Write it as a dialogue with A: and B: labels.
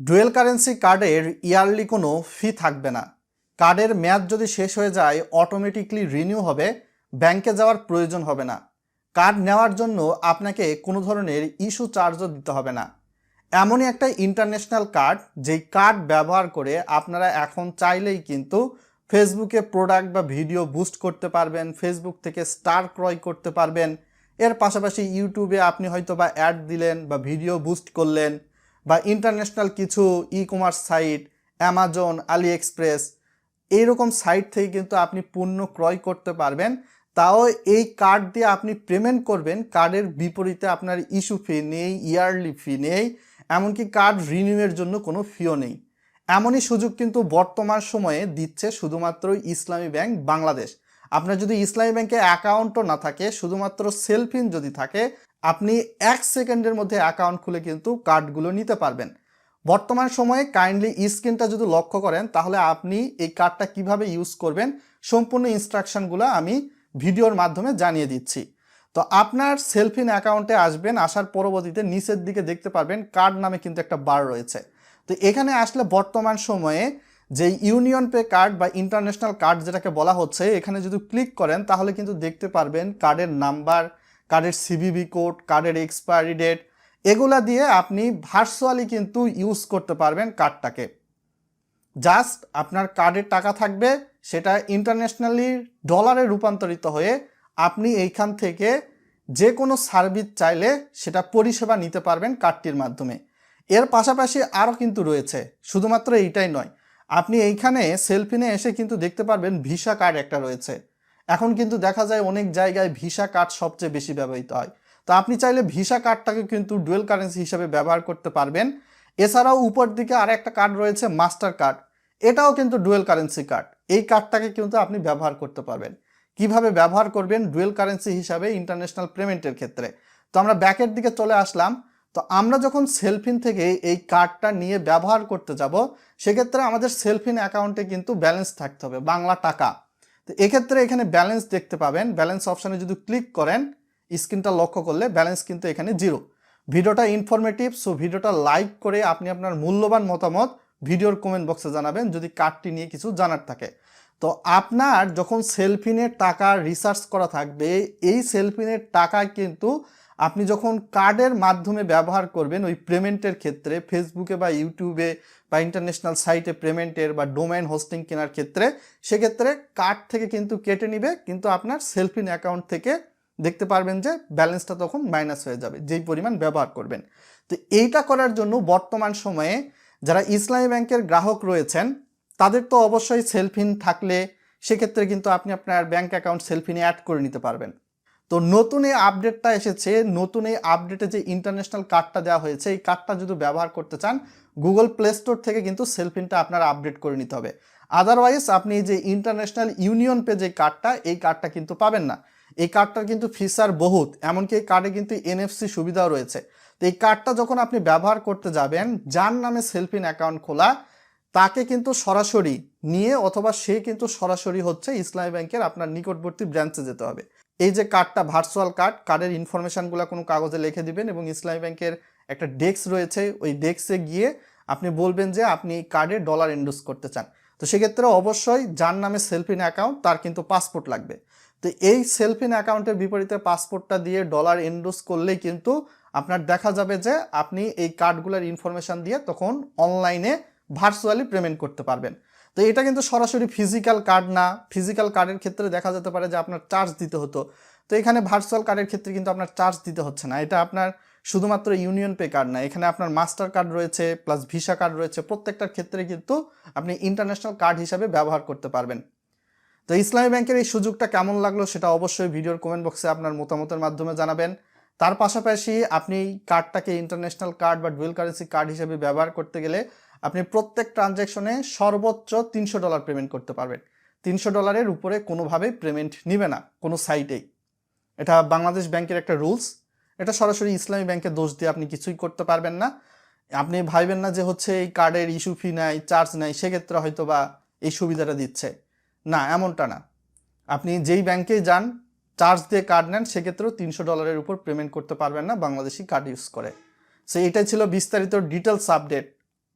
A: Dual currency কার্ডের yearly কোনো ফি থাকবে না। কার্ডের মেয়াদ যদি শেষ হয়ে যায় অটোমেটিকলি রিনিউ হবে, ব্যাংকে যাওয়ার প্রয়োজন হবে না। কার্ড নেওয়ার জন্য আপনাকে কোনো ধরনের ইস্যু চার্জও দিতে হবে না। এমনই একটা ইন্টারন্যাশনাল কার্ড, যেই কার্ড ব্যবহার করে আপনারা এখন চাইলেই কিন্তু ফেসবুকে প্রোডাক্ট বা ভিডিও বুস্ট করতে পারবেন ফেসবুক থেকে স্টার ক্রয় করতে পারবেন। এর পাশাপাশি ইউটিউবে আপনি হয়তো বা অ্যাড দিলেন বা ভিডিও বুস্ট করলেন। বা ইন্টারন্যাশনাল কিছু e commerce site Amazon AliExpress এইরকম সাইট থেকে কিন্তু আপনি পণ্য ক্রয় করতে পারবেন। তাও এই কার্ড দিয়ে আপনি পেমেন্ট করবেন। কার্ডের বিপরীতে আপনার ইস্যু ফি নেই ইয়ারলি ফি নেই, এমনকি কার্ড রিনিউয়ের জন্য কোনো ফিও নেই। এমনই সুযোগ কিন্তু বর্তমান সময়ে দিচ্ছে শুধুমাত্র ইসলামী ব্যাংক বাংলাদেশ। আপনার যদি ইসলামী ব্যাংকে অ্যাকাউন্টও না থাকে, শুধুমাত্র সেলফিন যদি থাকে আপনি এক সেকেন্ডের মধ্যে অ্যাকাউন্ট খুলে কিন্তু কার্ডগুলো নিতে পারবেন। বর্তমান সময়ে কাইন্ডলি স্ক্রিনটা যদি লক্ষ্য করেন, তাহলে আপনি এই কার্ডটা কীভাবে ইউজ করবেন, সম্পূর্ণ ইনস্ট্রাকশনগুলো আমি ভিডিওর মাধ্যমে জানিয়ে দিচ্ছি। তো আপনার সেলফিন অ্যাকাউন্টে আসবেন, আসার পরবর্তীতে নিচের দিকে দেখতে পারবেন কার্ড নামে কিন্তু একটা বার রয়েছে। তো এখানে আসলে বর্তমান সময়ে যে ইউনিয়ন পে কার্ড বা ইন্টারন্যাশনাল কার্ড যেটাকে বলা হচ্ছে, এখানে যদি ক্লিক করেন, তাহলে কিন্তু দেখতে পারবেন কার্ডের নাম্বার কার্ডের সিভিভি কোড কার্ডের এক্সপায়ারি ডেট এগুলা দিয়ে আপনি ভার্চুয়ালি কিন্তু ইউজ করতে পারবেন কার্ডটাকে জাস্ট আপনার কার্ডের টাকা থাকবে, সেটা ইন্টারন্যাশনালি ডলারে রূপান্তরিত হয়ে আপনি এইখান থেকে যে কোনো সার্ভিস চাইলে সেটা পরিষেবা নিতে পারবেন কার্ডটির মাধ্যমে। এর পাশাপাশি আরও কিন্তু রয়েছে, শুধুমাত্র এইটাই নয়, আপনি এইখানে সেলফিনে এসে কিন্তু দেখতে পারবেন ভিসা কার্ড একটা রয়েছে। এখন কিন্তু দেখা যায় অনেক জায়গায় ভিসা কার্ড সবচেয়ে বেশি ব্যবহৃত হয়। তো আপনি চাইলে ভিসা কার্ডটাকে কিন্তু ডুয়েল কারেন্সি হিসাবে ব্যবহার করতে পারবেন। এছাড়াও উপর দিকে আর একটা কার্ড রয়েছে মাস্টার কার্ড। এটাও কিন্তু ডুয়েল কারেন্সি কার্ড। এই কার্ডটাকে কিন্তু আপনি ব্যবহার করতে পারবেন। কীভাবে ব্যবহার করবেন? ডুয়েল কারেন্সি হিসাবে ইন্টারন্যাশনাল পেমেন্টের ক্ষেত্রে। তো আমরা ব্যাকের দিকে চলে আসলাম। তো আমরা যখন সেলফিন থেকে এই কার্ডটা নিয়ে ব্যবহার করতে যাব, সেক্ষেত্রে আমাদের সেলফিন অ্যাকাউন্টে কিন্তু ব্যালেন্স থাকতে হবে, বাংলা টাকা। তো এক্ষেত্রে এখানে ব্যালেন্স দেখতে পাবেন। ব্যালেন্স অপশানে যদি ক্লিক করেন স্ক্রিনটা লক্ষ্য করলে ব্যালেন্স কিন্তু এখানে জিরো ভিডিওটা ইনফরমেটিভ সো ভিডিওটা লাইক করে আপনি আপনার মূল্যবান মতামত ভিডিওর কমেন্ট বক্সে জানাবেন, যদি কার্ডটি নিয়ে কিছু জানার থাকে। তো আপনার যখন সেলফিনের টাকা রিসার্চ করা থাকবে, এই সেলফিনের টাকা কিন্তু আপনি যখন কার্ডের মাধ্যমে ব্যবহার করবেন, ওই পেমেন্টের ক্ষেত্রে ফেসবুকে বা ইউটিউবে বা ইন্টারন্যাশনাল সাইটে পেমেন্টের বা ডোমেন হোস্টিং কেনার ক্ষেত্রে, সেক্ষেত্রে কার্ড থেকে কিন্তু কেটে নিবে, কিন্তু আপনার সেলফিন অ্যাকাউন্ট থেকে দেখতে পারবেন যে ব্যালেন্সটা তখন মাইনাস হয়ে যাবে, যেই পরিমাণ ব্যবহার করবেন। তো এইটা করার জন্য বর্তমান সময়ে যারা ইসলামী ব্যাংকের গ্রাহক রয়েছেন তাদের তো অবশ্যই সেলফিন থাকলে সেক্ষেত্রে কিন্তু আপনি আপনার ব্যাঙ্ক অ্যাকাউন্ট সেলফিনে অ্যাড করে নিতে পারবেন। তো নতুন এই আপডেটটা এসেছে, নতুন এই আপডেটে যে ইন্টারন্যাশনাল কার্ডটা দেওয়া হয়েছে, এই কার্ডটা যদি ব্যবহার করতে চান গুগল প্লে স্টোর থেকে কিন্তু সেলফিনটা আপনার আপডেট করে নিতে হবে। আদারওয়াইজ আপনি যে ইন্টারন্যাশনাল ইউনিয়ন পে যে কার্ডটা এই কার্ডটা কিন্তু পাবেন না। এই কার্ডটার কিন্তু ফিচার বহুত, এমনকি এই কার্ডে কিন্তু এনএফসি সুবিধাও রয়েছে। তো এই কার্ডটা যখন আপনি ব্যবহার করতে যাবেন, যার নামে সেলফিন অ্যাকাউন্ট খোলা তাকে কিন্তু সরাসরি নিয়ে অথবা সে কিন্তু সরাসরি হচ্ছে ইসলামী ব্যাংকের আপনার নিকটবর্তী ব্রাঞ্চে যেতে হবে। এই যে কার্ডটা ভার্চুয়াল কার্ড কার্ডের ইনফরমেশনগুলো কোনো কাগজে লিখে দিবেন এবং ইসলামী ব্যাংকের একটা ডেস্ক রয়েছে, ওই ডেস্কে গিয়ে আপনি বলবেন যে আপনি এই কার্ডে ডলার এন্ডোজ করতে চান। তো সেক্ষেত্রে অবশ্যই যার নামে সেলফিন অ্যাকাউন্ট তার কিন্তু পাসপোর্ট লাগবে। তো এই সেলফিন অ্যাকাউন্টের বিপরীতে পাসপোর্টটা দিয়ে ডলার এন্ডোজ করলেই কিন্তু আপনার দেখা যাবে যে আপনি এই কার্ডগুলোর ইনফরমেশন দিয়ে তখন অনলাইনে ভার্চুয়ালি পেমেন্ট করতে পারবেন। তো এটা কিন্তু সরাসরি ফিজিক্যাল কার্ড না। ফিজিক্যাল কার্ডের ক্ষেত্রে দেখা যেতে পারে যে আপনার চার্জ দিতে হতো। তো এখানে ভার্চুয়াল কার্ডের ক্ষেত্রে কিন্তু আপনার চার্জ দিতে হচ্ছে না। এটা আপনার শুধুমাত্র ইউনিয়ন পে কার্ড না। এখানে আপনার মাস্টার কার্ড রয়েছে প্লাস ভিসা কার্ড রয়েছে। প্রত্যেকটার ক্ষেত্রে কিন্তু আপনি ইন্টারন্যাশনাল কার্ড হিসাবে ব্যবহার করতে পারবেন। তো ইসলামী ব্যাংকের এই সুযোগটা কেমন লাগল সেটা অবশ্যই ভিডিওর কমেন্ট বক্সে আপনার মতামতের মাধ্যমে জানাবেন। তার পাশাপাশি আপনি কার্ডটাকে ইন্টারন্যাশনাল কার্ড বা ডুয়েল কারেন্সি কার্ড হিসেবে ব্যবহার করতে গেলে আপনি প্রত্যেক ট্রানজ্যাকশনে সর্বোচ্চ তিনশো ডলার পেমেন্ট করতে পারবেন। তিনশো ডলারের উপরে কোনোভাবেই পেমেন্ট নিবে না, কোনো সাইটেই এটা বাংলাদেশ ব্যাংকের একটা রুলস এটা সরাসরি ইসলামী ব্যাংকের দোষ দিয়ে আপনি কিছুই করতে পারবেন না। আপনি ভাববেন না যে হচ্ছে এই কার্ডের ইস্যু ফি নাই চার্জ নাই, সেক্ষেত্রে হয়তো বা এই সুবিধাটা দিচ্ছে। না, এমনটা না। আপনি যেই ব্যাংকেই যান চার্জ দিয়ে কার্ড নেন, সেক্ষেত্রেও তিনশো ডলারের উপর পেমেন্ট করতে পারবেন না বাংলাদেশি কার্ড ইউজ করে। সে এটাই ছিল বিস্তারিত ডিটেলস আপডেট